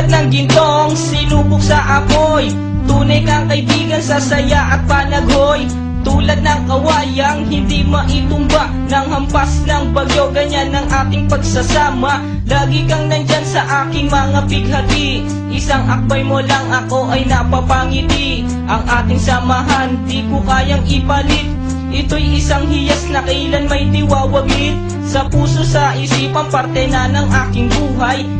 Tulad ng gintong sinubok sa apoy. Tunay kang kaibigan sa saya at panaghoy. Tulad ng kawayang hindi maitumba. Ng hampas ng bagyo Ganyan ang ating pagsasama. Lagi kang nandyan sa aking mga bighati Isang akbay mo lang ako ay napapangiti. Ang ating samahan di ko kayang ipalit. Ito'y isang hiyas na kailan may tiwawaglit Sa puso sa isipan parte na ng aking buhay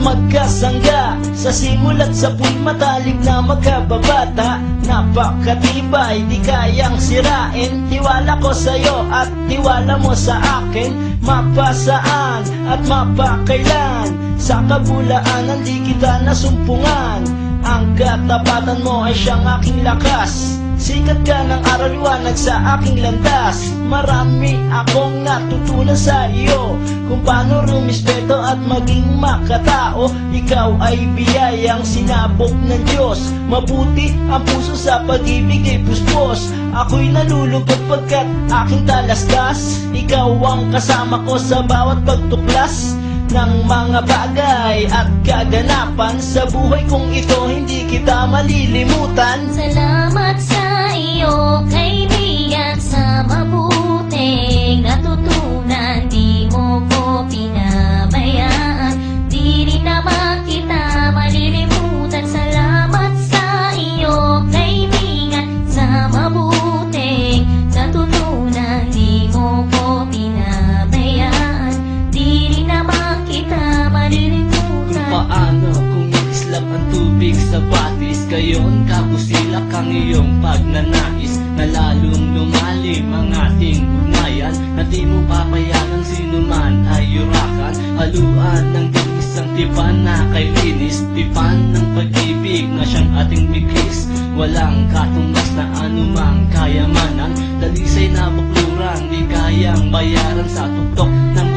magkasangga. Sa simulat sa puy matalik na magkababata. Napakatibay, di kayang sirain. Tiwala ko sa'yo at tiwala mo sa akin. Mapasaan at mapakailan? Sa kabulaanan di kita nasumpungan. Ang katapatan mo ay siyang aking lakas Sikat ka ng araw liwanag sa aking landas. Marami akong natutunan sa iyo. Kung paano rumispeto at maging makatao Ikaw ay biyayang sinabok ng Diyos. Mabuti ang puso sa pag-ibig ay puspos Ako'y nalulungkot pagkat aking talastas. Ikaw ang kasama ko sa bawat pagtuklas ng mga bagay at kaganapan Sa buhay kong ito. Hindi kita malilimutan. Salamat sa iyo, islap ang tubig sa batis Gayon kabusilak ang iyong pagnanais. Na lalong lumalim ang ating ugnayan Na di mo papayagan sino man ay yurakan. Haluan ng dinis ang tipan na kay linis Tipan ng pag-ibig na siyang ating bigis Walang katumbas na anumang kayamanan Dalisay na bukluran di kayang bayaran sa tuktok ng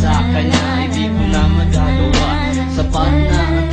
sa kanya. Ibig mo na magagawa. Sapat na ang